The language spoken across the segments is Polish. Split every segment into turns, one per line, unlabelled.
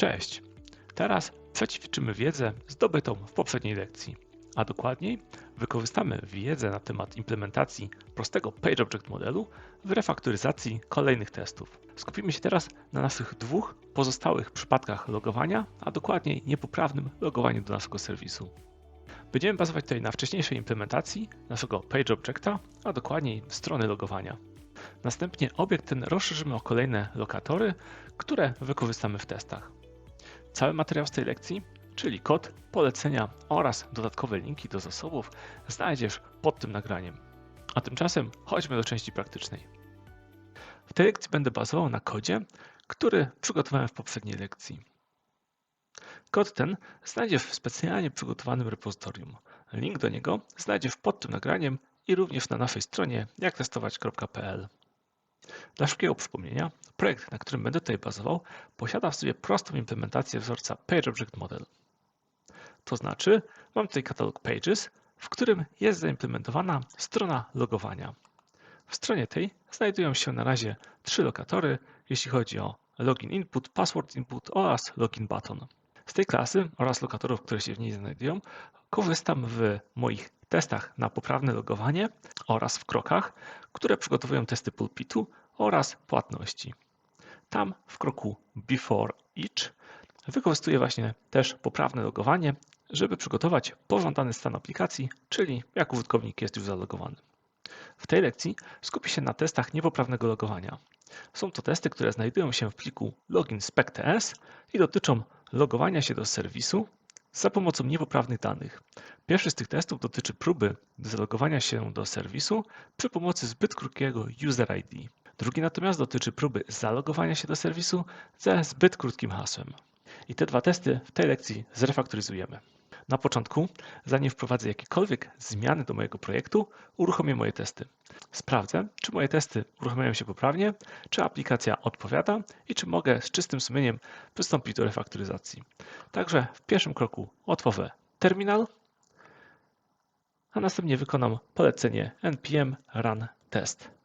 Cześć! Teraz przećwiczymy wiedzę zdobytą w poprzedniej lekcji, a dokładniej wykorzystamy wiedzę na temat implementacji prostego PageObject modelu w refaktoryzacji kolejnych testów. Skupimy się teraz na naszych dwóch pozostałych przypadkach logowania, a dokładniej niepoprawnym logowaniu do naszego serwisu. Będziemy bazować tutaj na wcześniejszej implementacji naszego PageObjecta, a dokładniej strony logowania. Następnie obiekt ten rozszerzymy o kolejne lokatory, które wykorzystamy w testach. Cały materiał z tej lekcji, czyli kod, polecenia oraz dodatkowe linki do zasobów znajdziesz pod tym nagraniem. A tymczasem chodźmy do części praktycznej. W tej lekcji będę bazował na kodzie, który przygotowałem w poprzedniej lekcji. Kod ten znajdziesz w specjalnie przygotowanym repozytorium. Link do niego znajdziesz pod tym nagraniem i również na naszej stronie jaktestować.pl. Dla szybkiego przypomnienia, projekt, na którym będę tutaj bazował, posiada w sobie prostą implementację wzorca PageObjectModel. To znaczy, mam tutaj katalog Pages, w którym jest zaimplementowana strona logowania. W stronie tej znajdują się na razie trzy lokatory, jeśli chodzi o login input, password input oraz login button. Z tej klasy oraz lokatorów, które się w niej znajdują, korzystam w moich testach na poprawne logowanie oraz w krokach, które przygotowują testy pulpitu oraz płatności. Tam w kroku before each wykorzystuję właśnie też poprawne logowanie, żeby przygotować pożądany stan aplikacji, czyli jak użytkownik jest już zalogowany. W tej lekcji skupię się na testach niepoprawnego logowania. Są to testy, które znajdują się w pliku login spec.ts i dotyczą logowania się do serwisu za pomocą niepoprawnych danych. Pierwszy z tych testów dotyczy próby zalogowania się do serwisu przy pomocy zbyt krótkiego user ID. Drugi natomiast dotyczy próby zalogowania się do serwisu ze zbyt krótkim hasłem. I te dwa testy w tej lekcji zrefaktoryzujemy. Na początku, zanim wprowadzę jakiekolwiek zmiany do mojego projektu, uruchomię moje testy. Sprawdzę, czy moje testy uruchamiają się poprawnie, czy aplikacja odpowiada i czy mogę z czystym sumieniem przystąpić do refaktoryzacji. Także w pierwszym kroku otworzę terminal, a następnie wykonam polecenie npm run test.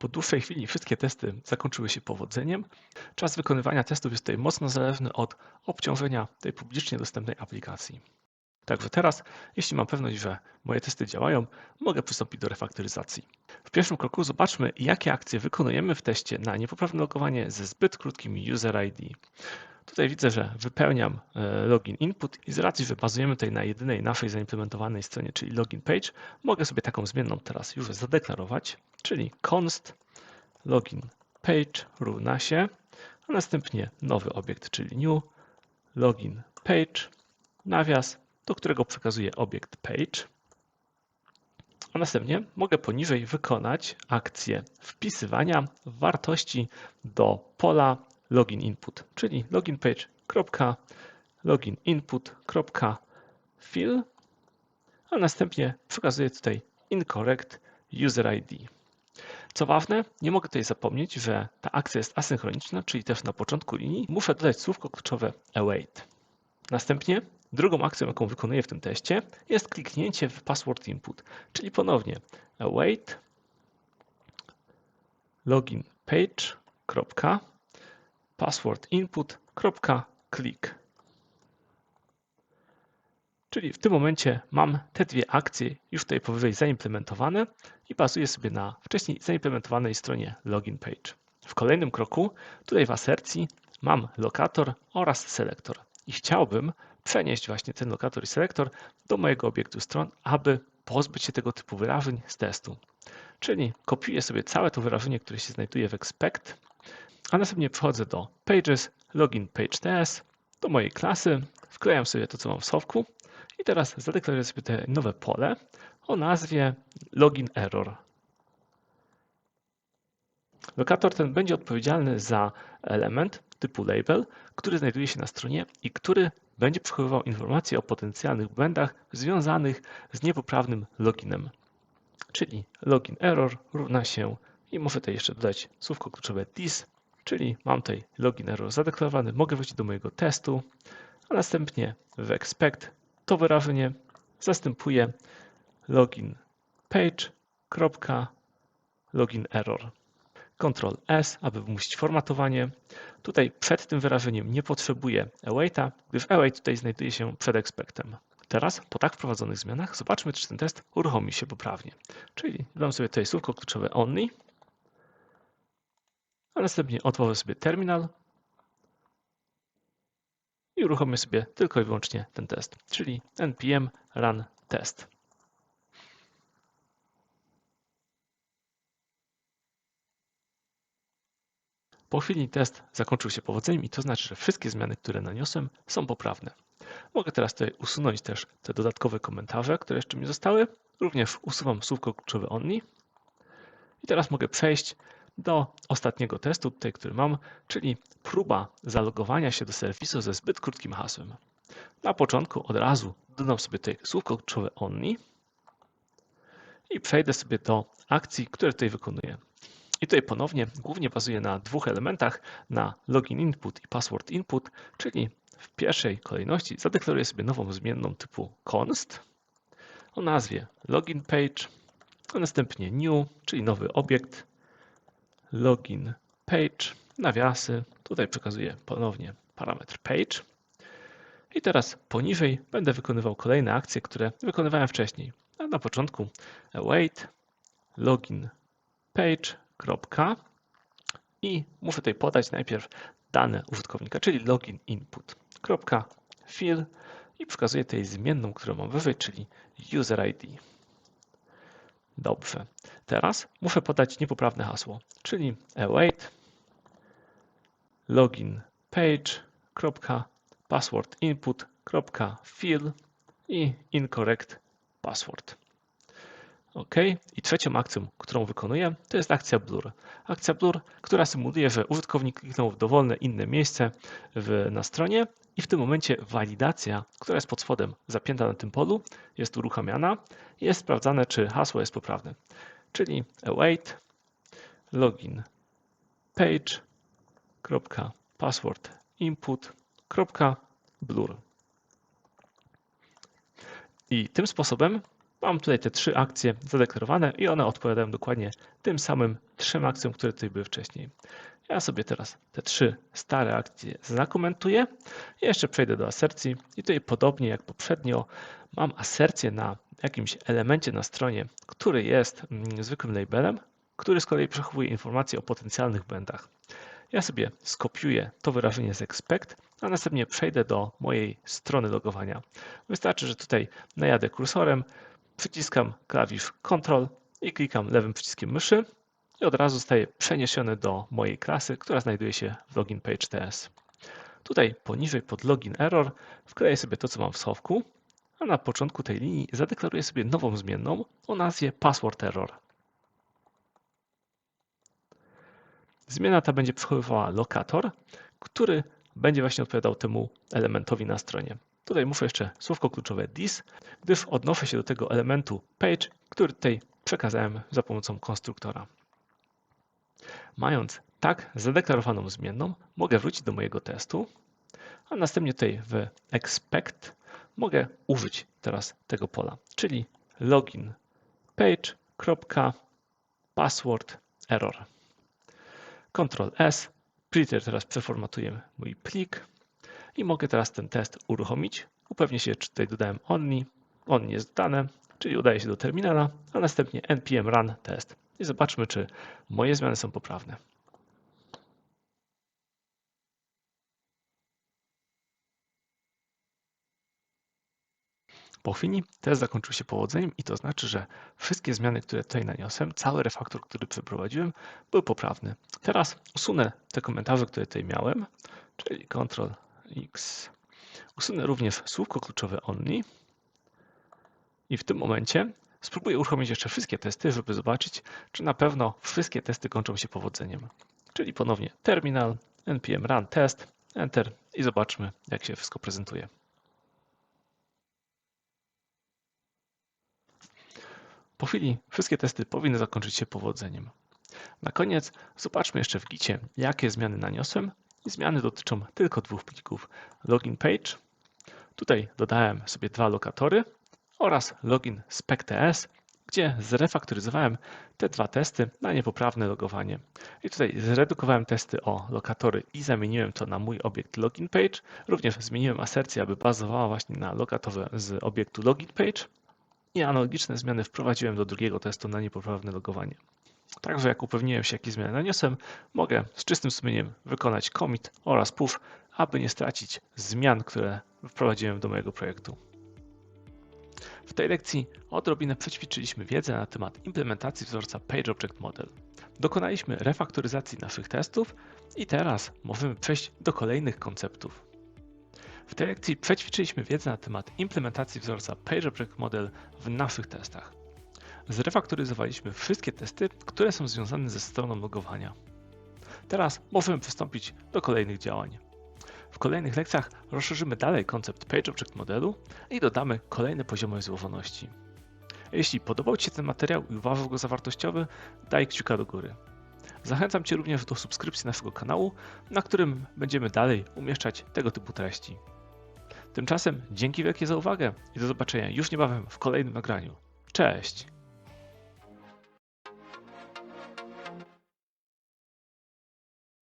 Po dłuższej chwili wszystkie testy zakończyły się powodzeniem. Czas wykonywania testów jest tutaj mocno zależny od obciążenia tej publicznie dostępnej aplikacji. Także teraz, jeśli mam pewność, że moje testy działają, mogę przystąpić do refaktoryzacji. W pierwszym kroku zobaczmy, jakie akcje wykonujemy w teście na niepoprawne logowanie ze zbyt krótkim user ID. Tutaj widzę, że wypełniam e, login input i z racji, że bazujemy tutaj na jedynej naszej zaimplementowanej stronie, czyli login page, mogę sobie taką zmienną teraz już zadeklarować, czyli const login page równa się, a następnie nowy obiekt, czyli new login page, nawias, do którego przekazuję obiekt page. A następnie mogę poniżej wykonać akcję wpisywania wartości do pola login input, czyli login page login input.fill, a następnie przekazuję tutaj incorrect user ID. Co ważne, nie mogę tutaj zapomnieć, że ta akcja jest asynchroniczna, czyli też na początku linii muszę dodać słówko kluczowe await. Następnie drugą akcją, jaką wykonuję w tym teście, jest kliknięcie w password input, czyli ponownie await login page password input.click. Czyli w tym momencie mam te dwie akcje już tutaj powyżej zaimplementowane i bazuję sobie na wcześniej zaimplementowanej stronie login page. W kolejnym kroku, tutaj w asercji, mam lokator oraz selektor i chciałbym przenieść właśnie ten lokator i selektor do mojego obiektu stron, aby pozbyć się tego typu wyrażeń z testu. Czyli kopiuję sobie całe to wyrażenie, które się znajduje w expect a następnie przechodzę do Pages, Login Page TS, do mojej klasy, wklejam sobie to, co mam w schowku i teraz zadeklaruję sobie te nowe pole o nazwie Login Error. Lokator ten będzie odpowiedzialny za element typu label, który znajduje się na stronie i który będzie przechowywał informacje o potencjalnych błędach związanych z niepoprawnym loginem. Czyli login error równa się i muszę tutaj jeszcze dodać słówko kluczowe this czyli mam tutaj login error zadeklarowany, mogę wrócić do mojego testu, a następnie w expect to wyrażenie zastępuję login page, login error. Ctrl S, aby wymusić formatowanie. Tutaj przed tym wyrażeniem nie potrzebuję awaita, gdyż await tutaj znajduje się przed expectem. Teraz, po tak wprowadzonych zmianach, zobaczmy, czy ten test uruchomi się poprawnie. Czyli dodam sobie tutaj słówko kluczowe only, następnie otworzę sobie terminal i uruchomię sobie tylko i wyłącznie ten test, czyli npm run test. Po chwili test zakończył się powodzeniem i to znaczy, że wszystkie zmiany, które naniosłem są poprawne. Mogę teraz tutaj usunąć też te dodatkowe komentarze, które jeszcze mi zostały. Również usuwam słówko kluczowe only. I teraz mogę przejść do ostatniego testu, tutaj, który mam, czyli próba zalogowania się do serwisu ze zbyt krótkim hasłem. Na początku od razu dodam sobie tutaj słówko kluczowe only i przejdę sobie do akcji, które tutaj wykonuję. I tutaj ponownie głównie bazuje na dwóch elementach, na login input i password input, czyli w pierwszej kolejności zadeklaruję sobie nową zmienną typu const o nazwie login page, a następnie new, czyli nowy obiekt, login page, nawiasy, tutaj przekazuję ponownie parametr page. I teraz poniżej będę wykonywał kolejne akcje, które wykonywałem wcześniej. A na początku await login page, i muszę tutaj podać najpierw dane użytkownika, czyli login input, kropka fill i przekazuję tutaj zmienną, którą mam wyżej, czyli user ID. Dobrze. Teraz muszę podać niepoprawne hasło, czyli await login page, password input, fill i incorrect password. OK. I trzecią akcją, którą wykonuję, to jest akcja blur. Akcja blur, która symuluje, że użytkownik kliknął w dowolne inne miejsce w, na stronie i w tym momencie walidacja, która jest pod spodem zapięta na tym polu, jest uruchamiana i jest sprawdzane, czy hasło jest poprawne. Czyli await login page password input blur. I tym sposobem Mam tutaj te trzy akcje zadeklarowane i one odpowiadają dokładnie tym samym trzem akcjom, które tutaj były wcześniej. Ja sobie teraz te trzy stare akcje zakomentuję. Jeszcze przejdę do asercji i tutaj podobnie jak poprzednio mam asercję na jakimś elemencie na stronie, który jest mm, zwykłym labelem, który z kolei przechowuje informacje o potencjalnych błędach. Ja sobie skopiuję to wyrażenie z expect, a następnie przejdę do mojej strony logowania. Wystarczy, że tutaj najadę kursorem, przyciskam klawisz Ctrl i klikam lewym przyciskiem myszy i od razu zostaje przeniesiony do mojej klasy, która znajduje się w login page TS. Tutaj poniżej pod login error wkleję sobie to, co mam w schowku, a na początku tej linii zadeklaruję sobie nową zmienną o nazwie password error. Zmiana ta będzie przechowywała lokator, który będzie właśnie odpowiadał temu elementowi na stronie. Tutaj muszę jeszcze słówko kluczowe this, gdyż odnoszę się do tego elementu page, który tutaj przekazałem za pomocą konstruktora. Mając tak zadeklarowaną zmienną, mogę wrócić do mojego testu, a następnie tutaj w expect mogę użyć teraz tego pola, czyli login page, password error. Ctrl S, printer teraz przeformatuję mój plik i mogę teraz ten test uruchomić. Upewnię się, czy tutaj dodałem only. On jest dodane, czyli udaję się do terminala, a następnie npm run test. I zobaczmy, czy moje zmiany są poprawne. Po chwili test zakończył się powodzeniem i to znaczy, że wszystkie zmiany, które tutaj naniosłem, cały refaktor, który przeprowadziłem, był poprawny. Teraz usunę te komentarze, które tutaj miałem, czyli Ctrl X. Usunę również słówko kluczowe only i w tym momencie spróbuję uruchomić jeszcze wszystkie testy, żeby zobaczyć, czy na pewno wszystkie testy kończą się powodzeniem. Czyli ponownie terminal, npm run test, enter i zobaczmy, jak się wszystko prezentuje. Po chwili wszystkie testy powinny zakończyć się powodzeniem. Na koniec zobaczmy jeszcze w gicie, jakie zmiany naniosłem. Zmiany dotyczą tylko dwóch plików. Login page. Tutaj dodałem sobie dwa lokatory oraz login spec.ts, gdzie zrefaktoryzowałem te dwa testy na niepoprawne logowanie. I tutaj zredukowałem testy o lokatory i zamieniłem to na mój obiekt login page. Również zmieniłem asercję, aby bazowała właśnie na lokatorze z obiektu login page. I analogiczne zmiany wprowadziłem do drugiego testu na niepoprawne logowanie. Także jak upewniłem się, jakie zmiany naniosłem, mogę z czystym sumieniem wykonać commit oraz push, aby nie stracić zmian, które wprowadziłem do mojego projektu. W tej lekcji odrobinę przećwiczyliśmy wiedzę na temat implementacji wzorca PageObjectModel. Dokonaliśmy refaktoryzacji naszych testów i teraz możemy przejść do kolejnych konceptów. W tej lekcji przećwiczyliśmy wiedzę na temat implementacji wzorca PageObjectModel w naszych testach. Zrefaktoryzowaliśmy wszystkie testy, które są związane ze stroną logowania. Teraz możemy przystąpić do kolejnych działań. W kolejnych lekcjach rozszerzymy dalej koncept PageObject modelu i dodamy kolejne poziomy złożoności. Jeśli podobał Ci się ten materiał i uważasz go za wartościowy, daj kciuka do góry. Zachęcam Cię również do subskrypcji naszego kanału, na którym będziemy dalej umieszczać tego typu treści. Tymczasem dzięki wielkie za uwagę i do zobaczenia już niebawem w kolejnym nagraniu. Cześć!